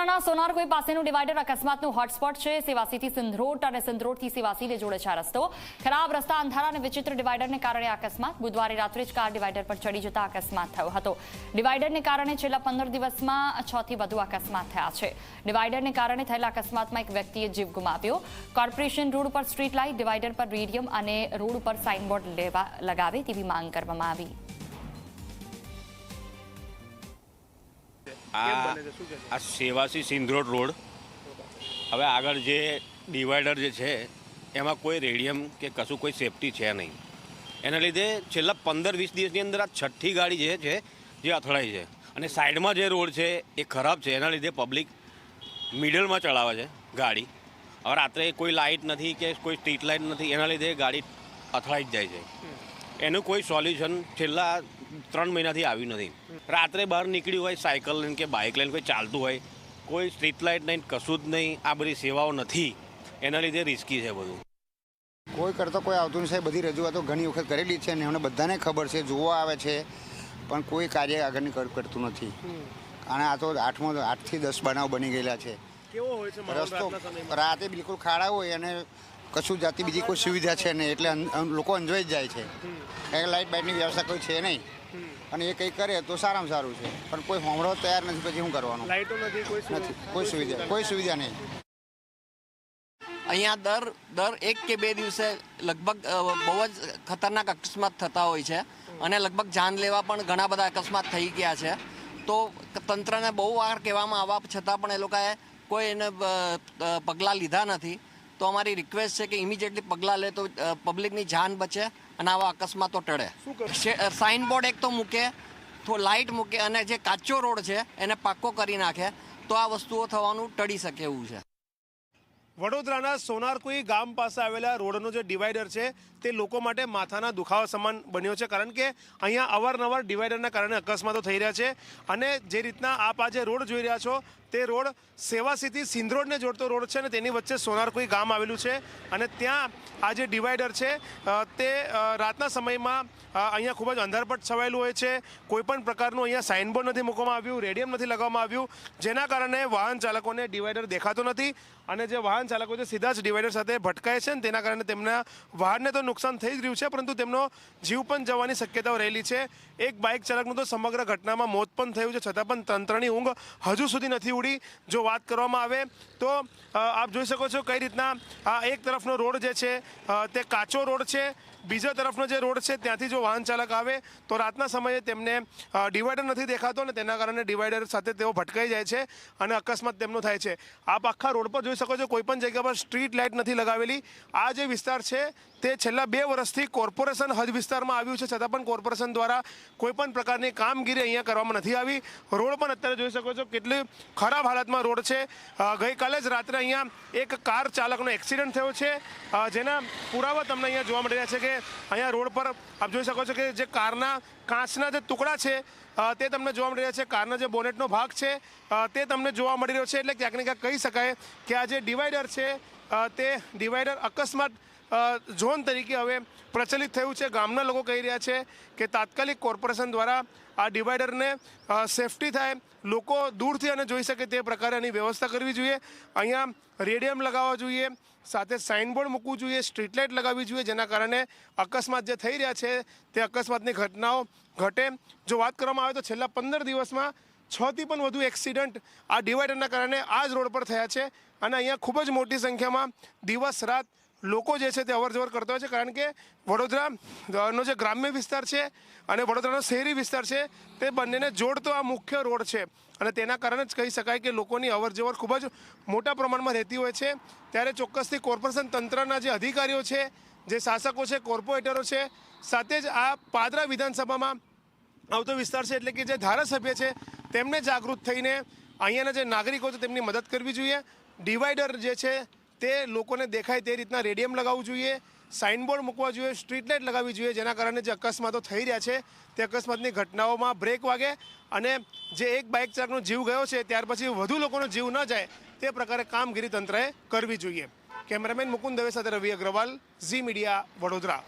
વડોદરાના સોનારકોઈ પાસેનું divider અકસ્માતનું hotspot છે. સેવાસીથી સિંધરોટ અને સિંધરોટથી સેવાસીને જોડે છે રસ્તો. ખરાબ રસ્તા, અંધારા અને વિચિત્ર ડિવાઈડરને કારણે અકસ્માત. બુધવારે રાત્રે જ કાર ડિવાઈડર પર ચડી જતા અકસ્માત થયો હતો. ડિવાઈડરને કારણે છેલ્લા પંદર દિવસમાં છ થી વધુ અકસ્માત થયા છે. ડિવાઈડરને કારણે થયેલા અકસ્માતમાં એક વ્યક્તિએ જીવ ગુમાવ્યો. કોર્પોરેશન રોડ ઉપર સ્ટ્રીટ લાઇટ ડિવાઈડર પર રેડિયમ અને રોડ ઉપર સાઇનબોર્ડ લગાવે તેવી માંગ કરવામાં આવી. આ આ સેવાસી સિંધરોડ રોડ. હવે આગળ જે ડિવાઈડર જે છે એમાં કોઈ રેડિયમ કે કશું કોઈ સેફટી છે નહીં. એના લીધે છેલ્લા પંદર વીસ દિવસની અંદર આ છઠ્ઠી ગાડી જે છે જે અથડાઈ છે. અને સાઈડમાં જે રોડ છે એ ખરાબ છે. એના લીધે પબ્લિક મિડલમાં ચલાવે છે ગાડી. હવે રાત્રે કોઈ લાઇટ નથી કે કોઈ સ્ટ્રીટ લાઇટ નથી એના લીધે ગાડી અથડાઈ જ જાય છે. એનું કોઈ સોલ્યુશન છેલ્લા ત્રણ મહિનાથી આવ્યું નથી. રાત્રે બહાર નીકળ્યું હોય સાયકલ લઈને કે બાઇક લઈને કોઈ ચાલતું હોય કોઈ સ્ટ્રીટ લાઇટ નહીં કશું જ નહીં આ બધી સેવાઓ નથી. એના લીધે રિસ્કી છે બધું. કોઈ કરતાં કોઈ આવતું નથી સાહેબ બધી રજૂઆતો ઘણી વખત કરેલી છે અને એમને બધાને ખબર છે જોવા આવે છે પણ કોઈ કાર્ય આગળની કરતું નથી. અને આ તો આઠમો આઠથી દસ બનાવ બની ગયેલા છે. કેવો હોય છે માહોલ રસ્તો રાતે બિલકુલ ખાડા હોય અને કશું જાતિ બીજી કોઈ સુવિધા છે નહીં એટલે લોકો અંજવાઈ જ જાય છે. કારણ લાઇટ બાઇટની વ્યવસ્થા કોઈ છે નહીં. અને એ કંઈ કરે તો સારામાં સારું છે. પણ કોઈ હોમળો તૈયાર નથી પછી શું કરવાનું? લાઇટો નથી કોઈ નથી કોઈ સુવિધા કોઈ સુવિધા નહીં. અહીંયા દર દર એક કે બે દિવસે લગભગ બહુ જ ખતરનાક અકસ્માત થતા હોય છે. અને લગભગ જાન લેવા પણ ઘણા બધા અકસ્માત થઈ ગયા છે. તો તંત્રને બહુ વાર કહેવામાં આવવા છતાં પણ એ લોકોએ કોઈ એને પગલાં લીધા નથી. તો અમારી રિક્વેસ્ટ છે કે ઇમિડિયેટલી પગલાં લે તો પબ્લિકની જાન બચે અને આવા અકસ્માતો ટળે. સાઇનબોર્ડ એક તો મૂકે તો લાઇટ મૂકે અને જે કાચો રોડ છે એને પાક્કો કરી નાખે તો આ વસ્તુઓ થવાનું ટળી શકે એવું છે. વડોદરાના સોનારકુઈ ગામ પાસે આવેલા રોડનો જે ડિવાઈડર છે, તે લોકો માટે માથાના દુખાવા સમાન બન્યો છે, કારણ કે અહીંયા અવારનવાર ડિવાઈડરના કારણે અકસ્માતો થઈ રહ્યા છે અને જે રીતના આપ આજે રોડ જોઈ રહ્યા છો, તે રોડ સેવાસીથી સિંધરોડને જોડતો રોડ છે અને તેની વચ્ચે સોનારકુઈ ગામ આવેલું છે અને ત્યાં આ જે ડિવાઈડર છે તે રાતના સમયમાં અહીંયા ખૂબ જ અંધારપટ છવાયેલું હોય છે કોઈપણ પ્રકારનું અહીંયા સાઇનબોર્ડ નથી મૂકવામાં આવ્યું, રેડિયમ નથી લગાવવામાં આવ્યું, જેના કારણે વાહન ચાલકોને ડિવાઈડર દેખાતો નથી અને જે વાહન ચાલકો છે સીધા જ ડિવાઈડર સાથે ભટકાય છે અને તેના કારણે તેમના વાહનને તો નુકસાન થઈ જ રહ્યું છે, પરંતુ તેમનો જીવ પણ જવાની શક્યતાઓ રહેલી છે. એક બાઇક ચાલકનું તો સમગ્ર ઘટનામાં મોત પણ થયું છે, છતાં પણ તંત્રની ઊંઘ હજુ સુધી નથી ઉડી. જો વાત કરવામાં આવે તો આપ જોઈ શકો છો કઈ રીતના આ એક તરફનો રોડ જે છે તે કાચો રોડ છે. બીજા તરફનો જે રોડ છે, ત્યાંથી જો વાહન ચાલક આવે, તો રાતના સમયે તેમને ડિવાઈડર નથી દેખાતો અને તેના કારણે ડિવાઈડર સાથે તેઓ ભટકાઈ જાય છે અને અકસ્માત તેમનો થાય છે. આપ આખા રોડ પર જોઈ શકો છો કોઈપણ જગ્યા પર સ્ટ્રીટ લાઇટ નથી લગાવેલી. આ જે વિસ્તાર છે, તે છેલ્લા બે વર્ષથી કોર્પોરેશન હદ વિસ્તારમાં આવ્યું છે, છતાં પણ કોર્પોરેશન દ્વારા કોઈપણ પ્રકારની કામગીરી અહીંયા કરવામાં નથી આવી. રોડ પણ અત્યારે જોઈ શકો છો, કેટલી ખરાબ હાલતમાં રોડ છે. ગઈકાલે જ રાત્રે અહીંયા એક કાર ચાલકનો એક્સિડન્ટ થયો છે. જેના પુરાવા તમને અહીંયા જોવા મળી રહ્યા છે કે અહીંયા રોડ પર આપ જોઈ શકો છો કે જે કારના કાચના જે ટુકડા છે તે તમને જોવા મળી રહ્યા છે. કારનો જે બોનેટનો ભાગ છે તે તમને જોવા મળી રહ્યો છે. એટલે ક્યાંક ને ક્યાંક કહી શકાય કે આ જે ડિવાઈડર છે તે ડિવાઈડર અકસ્માત ઝોન તરીકે હવે પ્રચલિત થયું છે. ગામના લોકો કહી રહ્યા છે કે તાત્કાલિક કોર્પોરેશન દ્વારા આ ડિવાઈડરને સેફટી થાય, લોકો દૂરથી અને જોઈ શકે તે પ્રકારે એની વ્યવસ્થા કરવી જોઈએ. અહીંયા રેડિયમ લગાવવા જોઈએ. સાથે સાઇનબોર્ડ મૂકવું જોઈએ સ્ટ્રીટ લાઇટ લગાવવી જોઈએ, જેના કારણે અકસ્માત જે થઈ રહ્યા છે, તે અકસ્માતની ઘટનાઓ ઘટે. જો વાત કરવામાં આવે તો છેલ્લા પંદર દિવસમાં છથી પણ વધુ એક્સિડન્ટ આ ડિવાઈડરના કારણે આ જ રોડ પર થયા છે. અને અહીંયા ખૂબ જ મોટી સંખ્યામાં દિવસ રાત લોકો જે છે તે અવર જવર કરતા હોય છે, કારણ કે વડોદરાનો જે ગ્રામ્ય વિસ્તાર છે અને વડોદરાનો શહેરી વિસ્તાર છે, તે બંનેને જોડતો આ મુખ્ય રોડ છે. અને તેના કારણે જ કહી શકાય કે લોકોની અવર જવર ખૂબ જ મોટા પ્રમાણમાં રહેતી હોય છે. ત્યારે ચોક્કસથી કોર્પોરેશન તંત્રના જે અધિકારીઓ છે, જે શાસકો છે, કોર્પોરેટરો છે, સાથે જ આ પાદરા વિધાનસભામાં આવતો વિસ્તાર છે, એટલે કે જે ધારાસભ્ય છે, તેમને જાગૃત થઈને અહીંયાના જે નાગરિકો છે, તેમની મદદ કરવી જોઈએ. ડિવાઈડર જે છે તે લોકોને દેખાય તે રીતના રેડિયમ લગાવવું જોઈએ, સાઇનબોર્ડ મૂકવા જોઈએ, સ્ટ્રીટ લાઇટ લગાવવી જોઈએ, જેના કારણે જે અકસ્માતો થઈ રહ્યા છે, તે અકસ્માતની ઘટનાઓમાં બ્રેક વાગે અને જે એક બાઇક ચાલકનો જીવ ગયો છે, ત્યાર પછી વધુ લોકોનો જીવ ન જાય, તે પ્રકારે કામગીરી તંત્રએ કરવી જોઈએ. કેમેરામેન મુકુંદ દવે સાથે રવિ અગ્રવાલ, ઝી મીડિયા વડોદરા.